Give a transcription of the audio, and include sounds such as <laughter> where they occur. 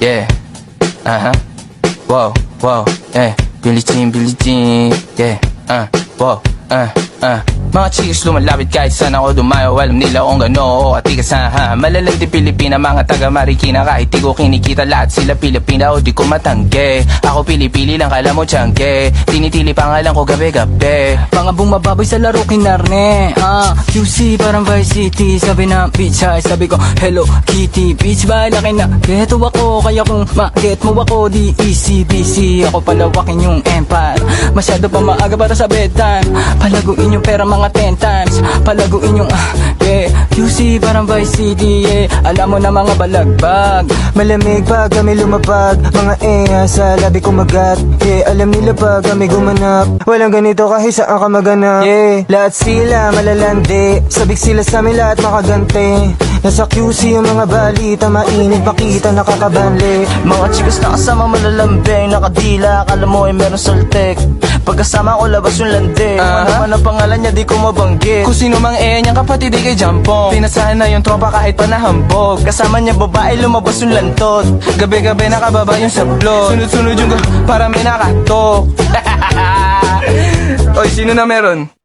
yeah. Uh huh. Wow, wow, yeah. Billie Jean, Billie Jean, yeah. Uh, wow, uh, uh. Mga chicks lumalapit kahit saan ako dumayo. Alam nila kung gano ako katigas ha, ha Malalandi Pilipina, mga taga Marikina Kahit di ko kinikita lahat sila Pilipina O di ko matangge Ako pili-pili lang kala mo tiyangge Tinitili pangalan ko gabi-gabi. Mga bumababoy sa laro kinarne Ah, QC parang Vice City. Sabi na bitch ay sabi ko Hello Kitty Bitch ba laki na. Geto ako Kaya kung ma-get mo ako Di easy busy Ako palawakin yung empire. Masyado pa maaga para sa bedtime Palaguin yung pera mga 10 times. Palaguin yung ah Yeah. QC parang Vice City Yeah. Alam mo na mga balagbag. Malamig pag kami lumapag. Mga eya sa labi kumagat Yeah, alam nila pag kami gumanap. Walang ganito kahit saan ka maganap Yeah, lahat sila malalandi. Sabik sila sa amin lahat makagante. Nasa QC yung mga balita Mainit makita nakakabanli Mga chicas na kasama malalambing Nakadila, akala mo ay meron saltek Pagkasama ko labas yung lande Aha. Ano man ang pangalan niya di ko mabanggit. Kung sino mang eh niyang kapatid di kay Jampong. Pinasahan na yung tropa kahit pa nahambog. Kasama niya babae lumabas yung lantot. Gabi-gabi nakababa yung sablot Sunod-sunod yung para may nakatok <laughs> Oy, sino na meron?